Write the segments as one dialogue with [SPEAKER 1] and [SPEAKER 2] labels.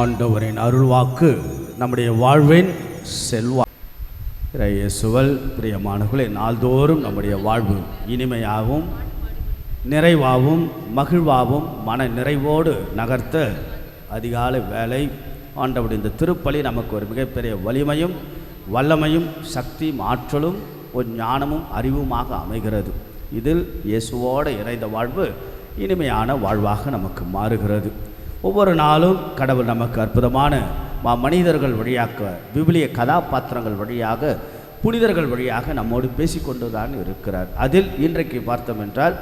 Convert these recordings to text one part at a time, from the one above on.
[SPEAKER 1] ஆண்டவரின் அருள்வாக்கு நம்முடைய வாழ்வின் செல்வா இயேசுவல் பிரியமானவர்களே நாள்தோறும் நம்முடைய வாழ்வு இனிமையாகவும் நிறைவாகவும் மகிழ்வாகவும் மன நிறைவோடு நகர்த்த அதிகாலை வேலை ஆண்டவருடைய இந்த திருப்பலி நமக்கு ஒரு மிகப்பெரிய வலிமையும் வல்லமையும் சக்தியும் ஆற்றலும் ஒரு ஞானமும் அறிவுமாக அமைகிறது. இதில் இயேசுவோடு இணைந்த வாழ்வு இனிமையான வாழ்வாக நமக்கு மாறுகிறது. ஒவ்வொரு நாளும் கடவுள் நமக்கு அற்புதமான மா மனிதர்கள் வழியாக விவிலிய கதாபாத்திரங்கள் வழியாக புனிதர்கள் வழியாக நம்மோடு பேசிக்கொண்டு தான் இருக்கிறார். அதில் இன்றைக்கு பார்த்தோம் என்றால்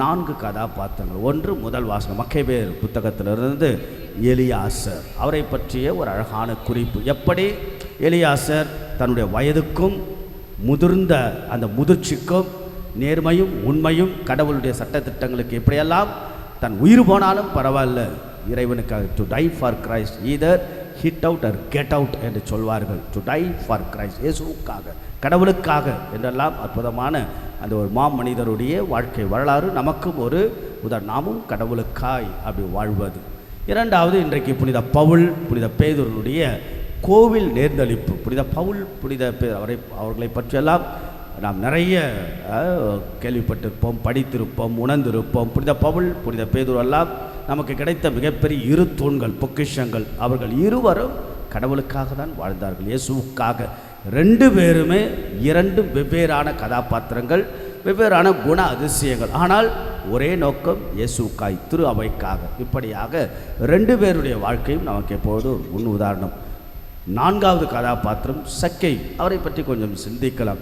[SPEAKER 1] நான்கு கதாபாத்திரங்கள். ஒன்று முதல் வாசகம். மக்கேபேர் புத்தகத்திலிருந்து எலியாசர். அவரை பற்றிய ஒரு அழகான குறிப்பு. எப்படி எலியாசர் தன்னுடைய வயதுக்கும் முதிர்ந்த அந்த முதிர்ச்சிக்கும் நேர்மையும் உண்மையும் கடவுளுடைய சட்டத்திட்டங்களுக்கு எப்படியெல்லாம் தன் உயிர் போனாலும் பரவாயில்ல இறைவனுக்காக to die for Christ either hit out or get out என்று சொல்வார்கள். டு டை ஃபார் கிரைஸ்ட் இயேசுவுக்காக கடவுளுக்காக என்றெல்லாம் அற்புதமான அந்த ஒரு மாமனிதருடைய வாழ்க்கை வரலாறு நமக்கும் ஒரு உதாரணமும் கடவுளுக்காய் அப்படி வாழ்வது. இரண்டாவது இன்றைக்கு புனித பவுல் புனித பேதுருடைய கோவில் நேர்ந்தளிப்பு. புனித பவுல் புனித பே அவரை அவர்களை பற்றியெல்லாம் நாம் நிறைய கேள்விப்பட்டிருப்போம் படித்திருப்போம் உணர்ந்திருப்போம். புனித பவுல் புனித பேதுரு எல்லாம் நமக்கு கிடைத்த மிகப்பெரிய இரு தூண்கள் பொக்கிஷங்கள். அவர்கள் இருவரும் கடவுளுக்காக தான் வாழ்ந்தார்கள் இயேசுவுக்காக. ரெண்டு பேருமே இரண்டு வெவ்வேறான கதாபாத்திரங்கள் வெவ்வேறான குண அதிசயங்கள். ஆனால் ஒரே நோக்கம் இயேசுக்காய் திரு அவைக்காக. இப்படியாக ரெண்டு பேருடைய வாழ்க்கையும் நமக்கு எப்போது ஒரு முன் உதாரணம். நான்காவது கதாபாத்திரம் சக்கை. அவரை பற்றி கொஞ்சம் சிந்திக்கலாம்.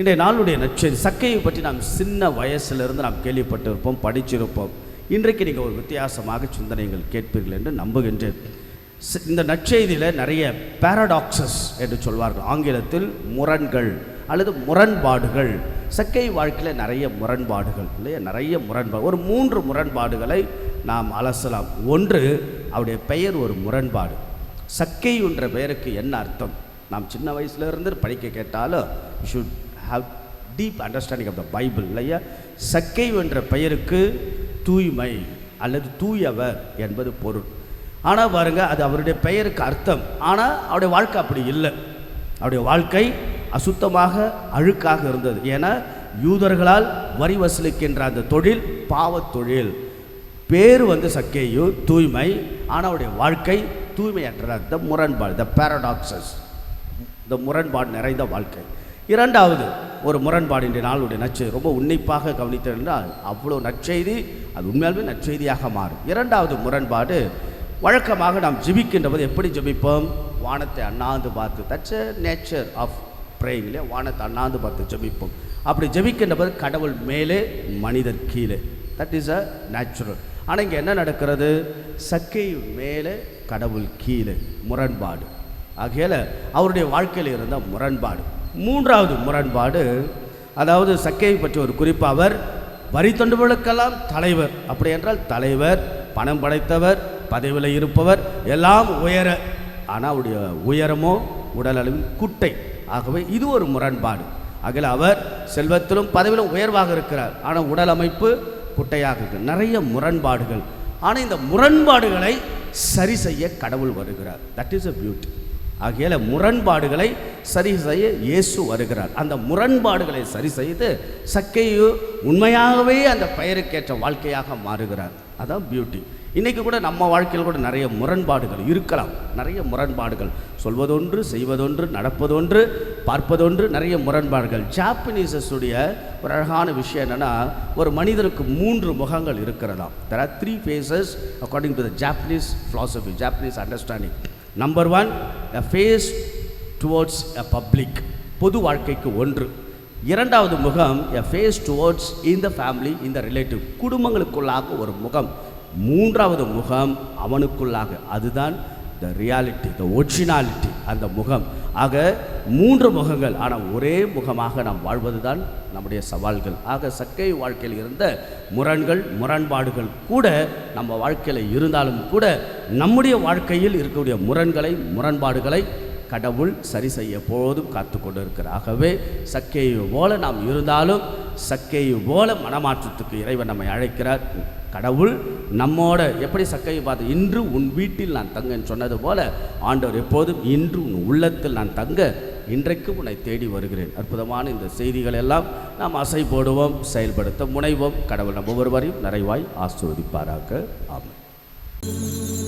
[SPEAKER 1] இன்றைய நாளுடைய நற்செய்தி சக்கையை பற்றி நாம் சின்ன வயசுலேருந்து நாம் கேள்விப்பட்டிருப்போம் படிச்சிருப்போம். இன்றைக்கு நீங்கள் ஒரு வித்தியாசமாக சிந்தனைகள் கேட்பீர்கள் என்று நம்புகின்றேன். இந்த நற்செய்தியில் நிறைய பாரடாக்சஸ் என்று சொல்வார்கள். ஆங்கிலத்தில் முரண்கள் அல்லது முரண்பாடுகள். சக்கை வாழ்க்கையில் நிறைய முரண்பாடுகள் இல்லையா? நிறைய முரண்பாடு. ஒரு மூன்று முரண்பாடுகளை நாம் அலசலாம். ஒன்று அவருடைய பெயர் ஒரு முரண்பாடு. சக்கை என்ற பெயருக்கு என்ன அர்த்தம்? நாம் சின்ன வயசுலேருந்து படிக்க கேட்டாலும் should have deep understanding of the Bible இல்லையா? சக்கை என்ற பெயருக்கு தூய்மை அல்லது தூயவர் என்பது பொருள். ஆனால் பாருங்க அது அவருடைய பெயருக்கு அர்த்தம். ஆனால் அவருடைய வாழ்க்கை அப்படி இல்லை. அவருடைய வாழ்க்கை அசுத்தமாக அழுக்காக இருந்தது. ஏன்னா யூதர்களால் வரி வசூலிக்கின்ற அந்த தொழில் பாவத் தொழில். பேர் வந்து சக்கேயு தூய்மை. ஆனால் அவருடைய வாழ்க்கை தூய்மையற்ற த முரண்பாடு த பேரடாக்சஸ் இந்த முரண்பாடு நிறைந்த வாழ்க்கை. இரண்டாவது ஒரு முரண்பாடு இன்றைய நாளுடைய நற்செய்தி ரொம்ப உன்னிப்பாக கவனித்தது என்றால் அவ்வளோ நற்செய்தி அது உண்மையாலுமே நற்செய்தியாக மாறும். இரண்டாவது முரண்பாடு வழக்கமாக நாம் ஜெபிக்கின்ற போது எப்படி ஜெபிப்போம்? வானத்தை அண்ணாந்து பார்த்து தட்ஸ் நேச்சர் ஆஃப் ப்ரேயிங் வானத்தை அண்ணாந்து பார்த்து ஜெபிப்போம். அப்படி ஜபிக்கின்ற போது கடவுள் மேலே மனிதர் கீழே. தட் இஸ் அ நேச்சுரல் ஆனால் இங்கே என்ன நடக்கிறது? சக்கை மேலே கடவுள் கீழே. முரண்பாடு. ஆகையால் அவருடைய வாழ்க்கையில் இருந்த முரண்பாடு. மூன்றாவது முரண்பாடு அதாவது சக்கையை பற்றி ஒரு குறிப்பு அவர் வரி தொண்டுகளுக்கெல்லாம் தலைவர். அப்படி என்றால் தலைவர் பணம் படைத்தவர் பதவியில் இருப்பவர் எல்லாம் உயர ஆனால் அவருடைய உயரமோ உடல் குட்டை. ஆகவே இது ஒரு முரண்பாடு. அகில அவர் செல்வத்திலும் பதவியிலும் உயர்வாக இருக்கிறார். ஆனால் உடல் அமைப்பு குட்டையாக இருக்கு. நிறைய முரண்பாடுகள். ஆனால் இந்த முரண்பாடுகளை சரி செய்ய கடவுள் வருகிறார். தட் இஸ் அ பியூட்டி ஆகையால முரண்பாடுகளை சரி செய்ய இயேசு வருகிறார். அந்த முரண்பாடுகளை சரி செய்து சக்கையு உண்மையாகவே அந்த பெயருக்கேற்ற வாழ்க்கையாக மாறுகிறார். அதான் பியூட்டி இன்றைக்கி கூட நம்ம வாழ்க்கையில் கூட நிறைய முரண்பாடுகள் இருக்கலாம். நிறைய முரண்பாடுகள். சொல்வதொன்று செய்வதொன்று நடப்பதொன்று பார்ப்பதொன்று நிறைய முரண்பாடுகள். ஜாப்பனீசஸுடைய ஒரு அழகான விஷயம் என்னென்னா ஒரு மனிதனுக்கு மூன்று முகங்கள் இருக்கிறதாம். There are three faces according to the Japanese philosophy Japanese understanding number one a face towards a public பொது வாழ்க்கைக்கு ஒன்று. இரண்டாவது முகம் எ ஃபேஸ் டுவோர்ட்ஸ் இந்த ஃபேமிலி இந்த ரிலேட்டிவ் குடும்பங்களுக்குள்ளாக ஒரு முகம். மூன்றாவது முகம் அவனுக்குள்ளாக. அதுதான் த ரியாலிட்டி த ஒரிஜினாலிட்டி அந்த முகம். ஆக மூன்று முகங்கள். ஆனால் ஒரே முகமாக நாம் வாழ்வது தான் நம்முடைய சவால்கள். ஆக சக்கை வாழ்க்கையில் இருந்த முரண்கள் முரண்பாடுகள் கூட நம்ம வாழ்க்கையில் இருந்தாலும் கூட நம்முடைய வாழ்க்கையில் இருக்கக்கூடிய முரண்களை முரண்பாடுகளை கடவுள் சரி செய்ய போதும் காத்து கொண்டு இருக்கிறார் ஆகவே சக்கையை போல நாம் இருந்தாலும் சக்கையை போல மனமாற்றத்துக்கு இறைவன் நம்மை அழைக்கிறார். கடவுள் நம்மோட எப்படி சக்கையை பார்த்து இன்று உன் வீட்டில் நான் தங்கன்னு சொன்னது போல ஆண்டவர் எப்போதும் இன்று உன் உள்ளத்தில் நான் தங்க இன்றைக்கு உன்னை தேடி வருகிறேன். அற்புதமான இந்த செய்திகள் எல்லாம் நாம் அசை போடுவோம் செயல்படுத்த முனைவோம். கடவுள் நம் ஒவ்வொருவரையும் நிறைவாய் ஆசிர்வதிப்பாராக ஆமென்.